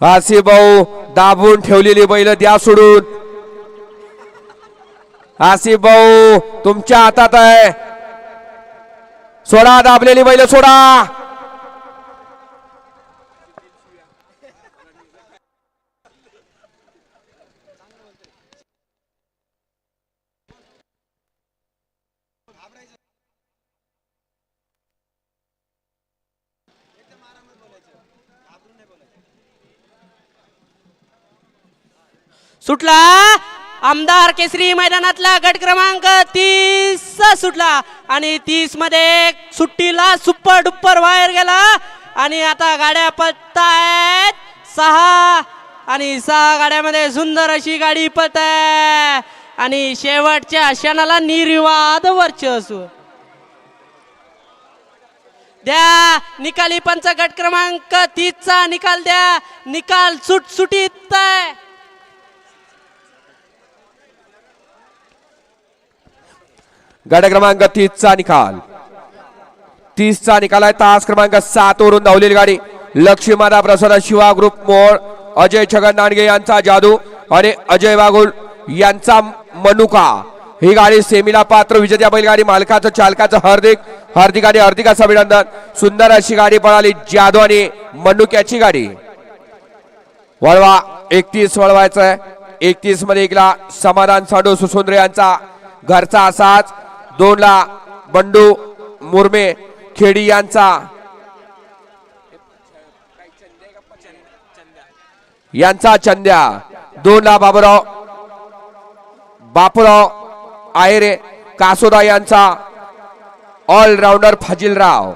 आसी भाऊ दाबून ठेवलेली बैल द्या सोडून. आसी भाऊ तुमच्या हातात आहे. सोडा दाबलेली बैल सोडा. सुटला. आमदार केसरी मैदानातला गट क्रमांक तीस सुटला. आणि तीसमध्ये सुट्टीला सुपर डुप्पर बाहेर गेला. आणि आता गाड्या पळतायत सहा आणि सहा गाड्यामध्ये सुंदर अशी गाडी पळत आणि शेवटच्या क्षणाला निर्विवाद वर्चस्व. द्या. निकाली पंच गट क्रमांक तीसचा निकाल द्या. निकाल सुटसुटीत आहे. गड क्रमांक तीसचा निकाल. तीसचा निकाल आहे. तास क्रमांक सात वरून धावलेली गाडी. लक्ष्मीमाता प्रसाद शिवा ग्रुप मोळ अजय छगन नांडगे यांचा जादू आणि अजय बागुल यांचा मनुका. ही गाडी सेमीला पात्र विजेत्या बैलगाडी मालकाचं चालकाचं हार्दिक हार्दिक आणि हार्दिकाचं अभिनंदन. सुंदर अशी गाडी पळाली. जादू आणि मनुक्याची गाडी. वळवा एकतीस वळवायचं आहे एकतीसमध्ये एकला समाधान साडू सुसुंद्रे यांचा घरचा असाच. दोन ला बंडू मुरमे खेडी यांचा. यांचा चंद्या. दोन ला बाबुराव बापूराव आयरे कासोदा यांचा. ऑलराऊंडर फाजिलराव.